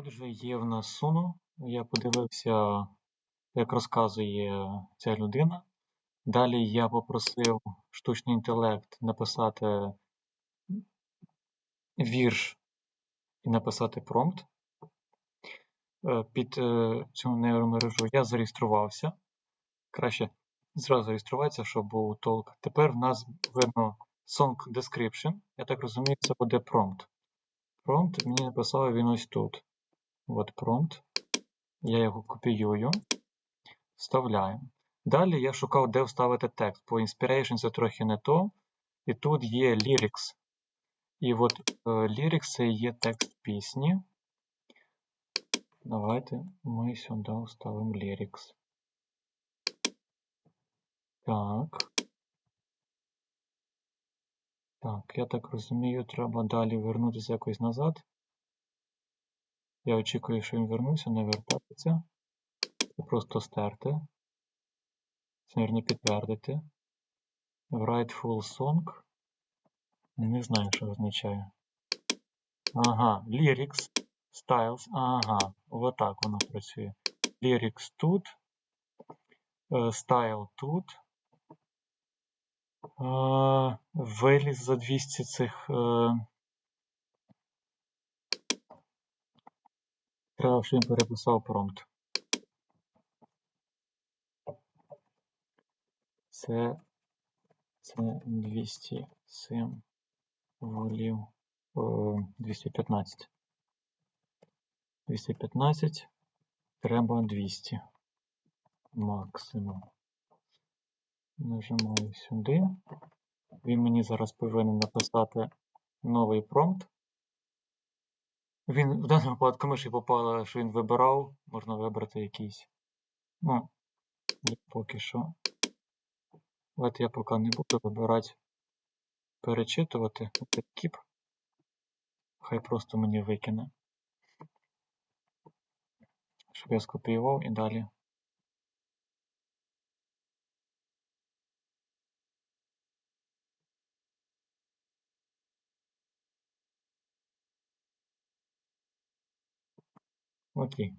Отже, є в нас Suno. Я подивився, як розказує ця людина. Далі я попросив штучний інтелект написати вірш і написати промпт. Е, Під е, цю нейромережу я зареєструвався. Краще зразу зареєструватися, щоб був толк. Тепер в нас видно song description. Я так розумію, це буде промпт. Промпт мені написав він ось тут. От промпт. Я його копіюю, вставляю. Далі я шукав, де вставити текст. По Inspiration це трохи не то. І тут є lyrics. І от е, lyrics це є текст пісні. Давайте ми сюди вставимо lyrics. Так. Так, я так розумію, треба далі вернутися якось назад. Я очікую, що він вернувся, не вертається. Це просто стерти. Це, мабуть, підтвердити. Full song. Не знаю, що означає. Ага, lyrics, styles. Ага, отак воно працює. Lyrics тут. е, Style тут. Е, Виліз за 200 цих. Треба, щоб він переписав промпт. Це, це 207 волів. 215. 215. Треба 200. Максимум. Нажимаю сюди. Він мені зараз повинен написати новий промпт. Він в даному випадку миші попала, що він вибирав. Можна вибрати якийсь. Ну, поки що. От я поки не буду вибирати, перечитувати. Кіп. Хай просто мені викине. Щоб я скопіював і далі. Окей.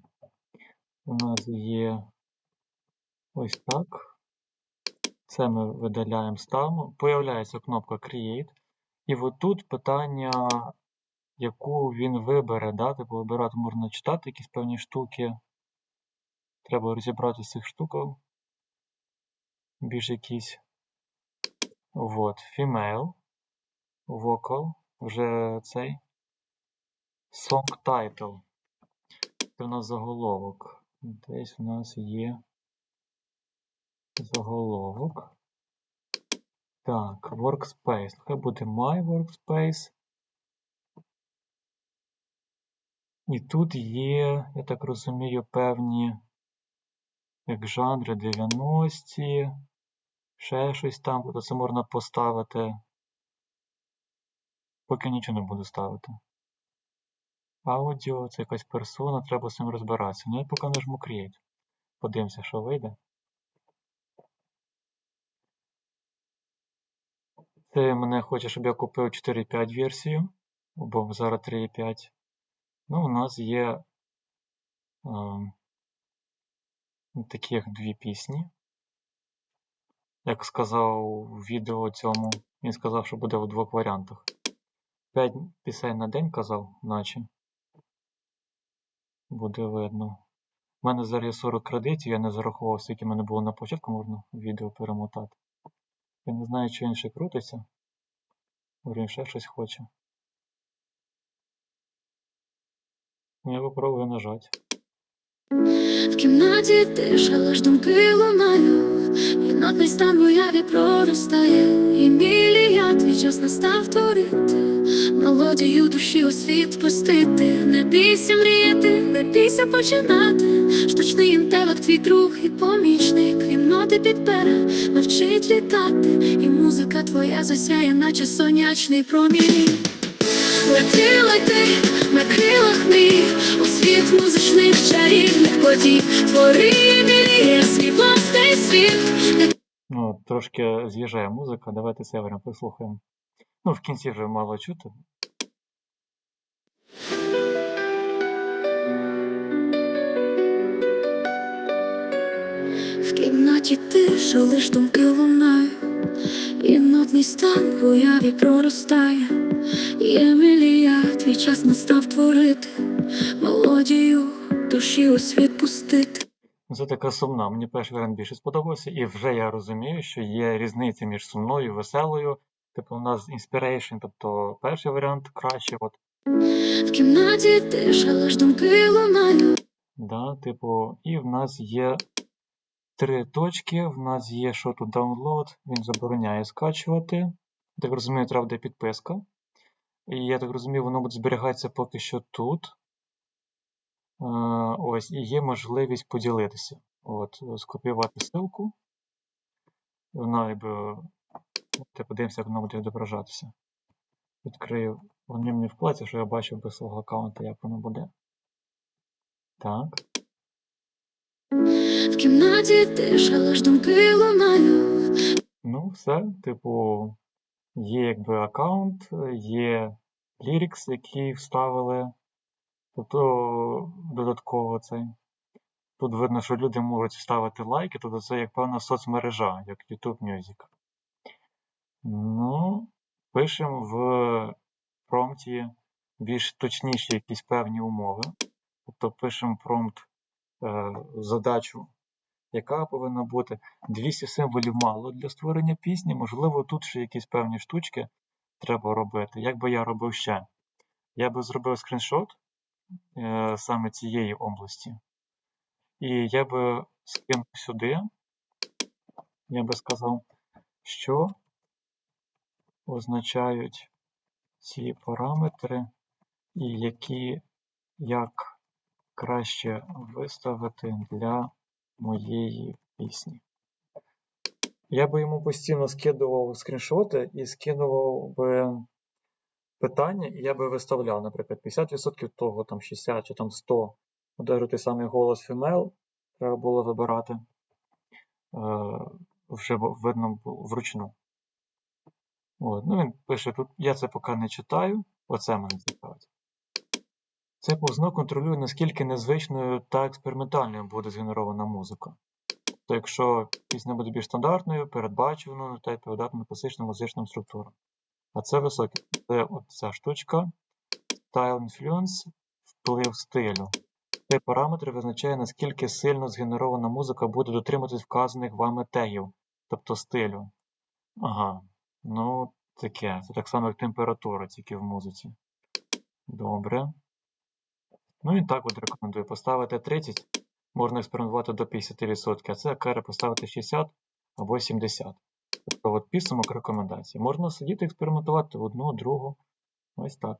У нас є ось так. Це ми видаляємо, ставимо. Появляється кнопка Create. І отут питання, яку він вибере. Да? Типу вибирати можна читати якісь певні штуки. Треба розібрати з цих штуків. Більш якісь. Вот. Female. Vocal. Вже цей. Song title. У нас заголовок. Десь у нас є заголовок. Так, workspace. Хай буде My workspace. І тут є, я так розумію, певні як жанри 90-ті, ще щось там, тобто це можна поставити. Поки нічого не буду ставити. Аудіо, це якась персона, треба з цим розбиратися. Ну я поки нажму Create. Подивимося, що вийде. Це мене хоче, щоб я купив 4.5 версію, бо зараз 3.5. Ну, у нас є е, таких дві пісні. Як сказав у відео цьому, він сказав, що буде в двох варіантах. 5 пісень на день казав, наче. Буде видно. У мене зараз є 40 кредитів, я не зарахував, скільки в мене було на початку, можна відео перемотати. Я не знаю, чи він ще крутиться. Він ще щось хоче. Я попробую нажати. В кімнаті тиша, лиш думки лунають, і нотний стан в уяві проростає, і мілія твій час настав творити, мелодію душі у світ пустити, не бійся мріяти, не бійся починати, штучний інтелект твій друг і помічник, він ноти підбере, навчить літати, і музика твоя засяє, наче сонячний промінь. Лети, лети на крилах мрій У світ музичних чарівних подій. Твори мріє свій власний світ. Ну, трошки з'їжджає музика, давайте севером послухаємо. Ну, в кінці вже мало чути. В кімнаті тиша, лиш думки лунає, і нотний стан в уяві проростає, Ємелія, твій час настав творити, мелодію душі у світ пустити. Це така сумна. Мені перший варіант більше сподобався, і вже я розумію, що є різниця між сумною, веселою Типу, у нас inspiration, тобто перший варіант краще, от, В кімнаті тиша, лиш думки лунають. да, типу, і в нас є три точки. В нас є що тут download, він забороняє скачувати. Так розумію, треба буде підписка. І я так розумію, воно буде зберігатися поки що тут. Е, ось, і є можливість поділитися. От, скопіювати ссылку. Вона якби. Ти подивимося, як воно буде відображатися. Відкрию. Вони мені в що я бачив без свого аккаунта, як воно буде. Так. В кімнаті тиша, лиш думки лунають. Ну, все. Типу, є якби аккаунт, є lyrics, які вставили. Тобто додатково цей. Тут видно, що люди можуть ставити лайки, тобто це як певна соцмережа, як YouTube Music. Ну, пишемо в промпті більш точніші якісь певні умови. Тобто пишемо промпт е, задачу, яка повинна бути 200 символів мало для створення пісні. Можливо, тут ще якісь певні штучки треба робити. Як би я робив ще? Я би зробив скріншот е, саме цієї області. І я би скинув сюди, я би сказав, що означають ці параметри, і які як краще виставити для моєї пісні. Я би йому постійно скидував скріншоти і скидував би питання, і я би виставляв, наприклад, 50% того, там 60 чи там 100. Даже той самий голос Female треба було вибирати. Е, вже видно було вручну. От. Ну, він пише тут, я це поки не читаю, оце мене цікавить. Це повзно контролює, наскільки незвичною та експериментальною буде згенерована музика. То якщо пісня буде більш стандартною, передбачуваною та відповідатиме класичним музичним структурам. А це високе. Це от ця штучка. Style Influence вплив стилю. Цей параметр визначає, наскільки сильно згенерована музика буде дотримуватись вказаних вами тегів, тобто стилю. Ага, ну таке. Це так само, як температура, тільки в музиці. Добре. Ну і так от рекомендую поставити 30, можна експериментувати до 50%, а це кара поставити 60 або 70. Тобто от підсумок рекомендацій. Можна сидіти експериментувати одну, другу. Ось так.